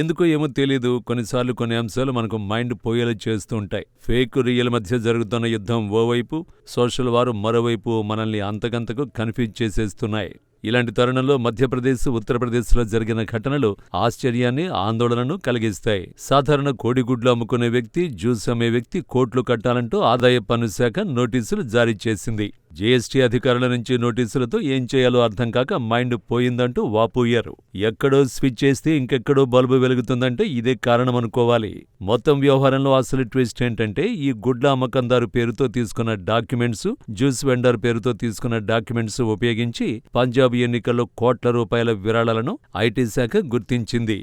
ఎందుకో ఏమో తెలియదు కొన్నిసార్లు కొన్ని అంశాలు మనకు మైండ్ పోయేలా చేస్తూ ఉంటాయి. ఫేక్ రియల్ మధ్య జరుగుతున్న యుద్ధం ఓవైపు సోషల్ వారు మరోవైపు మనల్ని అంతకంతకు కన్ఫ్యూజ్ చేసేస్తున్నాయి. ఇలాంటి తరుణంలో మధ్యప్రదేశ్ ఉత్తరప్రదేశ్లో జరిగిన ఘటనలు ఆశ్చర్యాన్ని ఆందోళనను కలిగిస్తాయి. సాధారణ కోడిగుడ్లు అమ్ముకునే వ్యక్తి జ్యూస్ అమ్మే వ్యక్తి కోట్లు కట్టాలంటూ ఆదాయ పన్ను శాఖ నోటీసులు జారీ చేసింది. జీఎస్టీ అధికారుల నుంచి నోటీసులతో ఏం చేయాలో అర్థం కాక మైండ్ పోయిందంటూ వాపోయారు. ఎక్కడో స్విచ్ చేస్తే ఇంకెక్కడో బల్బు వెలుగుతుందంటే ఇదే కారణం అనుకోవాలి. మొత్తం వ్యవహారంలో అసలు ట్విస్ట్ ఏంటంటే ఈ గుడ్ల అమ్మకందారు పేరుతో తీసుకున్న డాక్యుమెంట్స్ జ్యూస్ వెండర్ పేరుతో తీసుకున్న డాక్యుమెంట్స్ ఉపయోగించి పంజాబ్ ఎన్నికల్లో కోట్ల రూపాయల విరాళాలను ఐటీ శాఖ గుర్తించింది.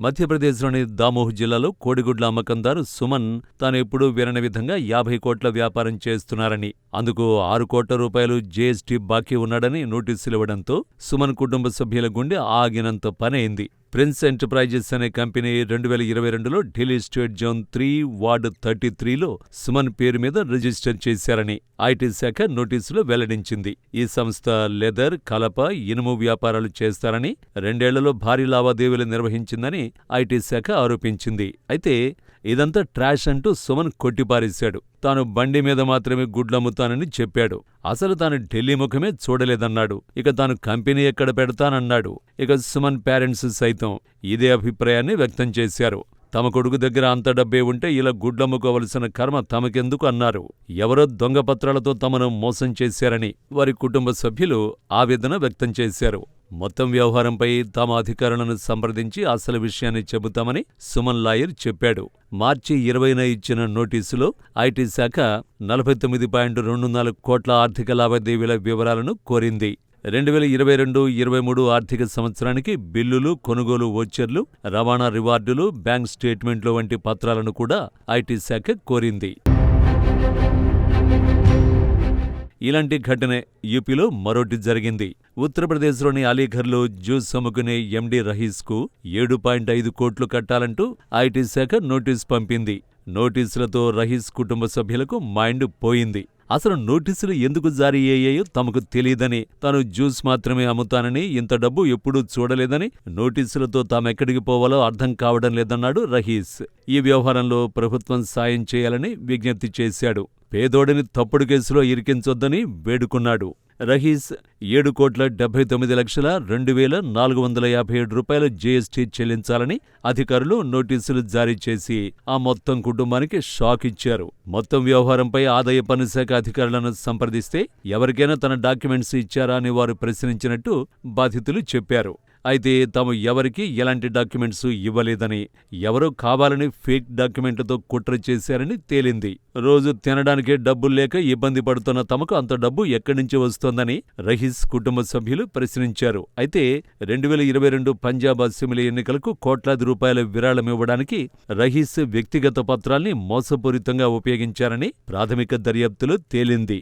మధ్యప్రదేశ్లోని దామోహ్ జిల్లాలో కోడిగుడ్ల అమ్మకందారు సుమన్ తాను ఎప్పుడూ వినని విధంగా యాభై కోట్ల వ్యాపారం చేస్తున్నారని. అందుకు ఆరు కోట్ల రూపాయలు జీఎస్టీ బాకీ ఉన్నాడని నోటీసులివ్వడంతో సుమన్ కుటుంబ సభ్యుల గుండె ఆగినంత పనైంది. ప్రిన్స్ ఎంటర్ప్రైజెస్ అనే కంపెనీ రెండు వేల ఇరవై రెండులో Delhi state zone three ward thirty త్రీలో సుమన్ పేరు మీద రిజిస్టర్ చేశారని ఐటీ శాఖ నోటీసులో వెల్లడించింది. ఈ సంస్థ లెదర్ కలప ఇనుము వ్యాపారాలు చేస్తారని రెండేళ్ళలో భారీ లావాదేవీలు నిర్వహించిందని ఐటీ శాఖ ఆరోపించింది. అయితే ఇదంతా ట్రాష్ అంటూ సుమన్ కొట్టిపారేశాడు. తాను బండి మీద మాత్రమే గుడ్లమ్ముతానని చెప్పాడు. అసలు తాను ఢిల్లీ ముఖమే చూడలేదన్నాడు. ఇక తాను కంపెనీ ఎక్కడ పెడతానన్నాడు. ఇక సుమన్ పేరెంట్స్ సైతం ఇదే అభిప్రాయాన్ని వ్యక్తం చేశారు. తమ కొడుకు దగ్గర అంత డబ్బే ఉంటే ఇలా గుడ్లమ్ముకోవలసిన కర్మ తమకెందుకు అన్నారు. ఎవరో దొంగపత్రాలతో తమను మోసం చేశారని వారి కుటుంబ సభ్యులు ఆవేదన వ్యక్తం చేశారు. మొత్తం వ్యవహారంపై తమ అధికారులను సంప్రదించి అసలు విషయాన్ని చెబుతామని సుమన్ లాయర్ చెప్పాడు. మార్చి ఇరవైన ఇచ్చిన నోటీసులో ఐటీ శాఖ నలభై తొమ్మిది పాయింట్ రెండు నాలుగు కోట్ల ఆర్థిక లావాదేవీల వివరాలను కోరింది. రెండు వేల ఇరవై రెండు ఇరవై మూడు ఆర్థిక సంవత్సరానికి బిల్లులు కొనుగోలు వోచర్లు రవాణా రివార్డులు బ్యాంక్ స్టేట్మెంట్లు వంటి పత్రాలను కూడా ఐటీ శాఖ కోరింది. ఇలాంటి ఘటనే యూపీలో మరోటి జరిగింది. ఉత్తరప్రదేశ్లోని అలీఘర్లో జ్యూస్ అమ్ముకునే ఎండీ రహీస్కు ఏడు పాయింట్ ఐదు కోట్లు కట్టాలంటూ ఐటీ శాఖ నోటీస్ పంపింది. నోటీసులతో రహీస్ కుటుంబ సభ్యులకు మైండ్ పోయింది. అసలు నోటీసులు ఎందుకు జారీ అయ్యాయో తమకు తెలియదని తాను జ్యూస్ మాత్రమే అమ్ముతానని ఇంత డబ్బు ఎప్పుడూ చూడలేదని నోటీసులతో తామెక్కడికి పోవాలో అర్థం కావడం లేదన్నాడు రహీస్. ఈ వ్యవహారంలో ప్రభుత్వం సాయం చేయాలని విజ్ఞప్తి చేశాడు. పేదోడిని తప్పుడు కేసులో ఇరికించొద్దని వేడుకున్నాడు. రహీస్ ఏడు కోట్ల డెబ్బై తొమ్మిది లక్షల రెండు వేల నాలుగు వందల యాభై ఏడు రూపాయల జీఎస్టీ చెల్లించాలని అధికారులు నోటీసులు జారీ చేసి ఆ మొత్తం కుటుంబానికి షాక్ ఇచ్చారు. మొత్తం వ్యవహారంపై ఆదాయ పన్ను శాఖ అధికారులను సంప్రదిస్తే ఎవరికైనా తన డాక్యుమెంట్స్ ఇచ్చారా అని వారు ప్రశ్నించినట్టు బాధితులు చెప్పారు. అయితే తాము ఎవరికీ ఎలాంటి డాక్యుమెంట్స్ ఇవ్వలేదని ఎవరో కావాలని ఫేక్ డాక్యుమెంట్లతో కుట్ర చేశారని తేలింది. రోజు తినడానికే డబ్బులు లేక ఇబ్బంది పడుతున్న తమకు అంత డబ్బు ఎక్కడి నుంచి వస్తోందని రహీస్ కుటుంబ సభ్యులు ప్రశ్నించారు. అయితే రెండు వేల ఇరవై రెండు పంజాబ్ అసెంబ్లీ ఎన్నికలకు కోట్లాది రూపాయల విరాళం ఇవ్వడానికి రహీస్ వ్యక్తిగత పత్రాల్ని మోసపూరితంగా ఉపయోగించారని ప్రాథమిక దర్యాప్తులో తేలింది.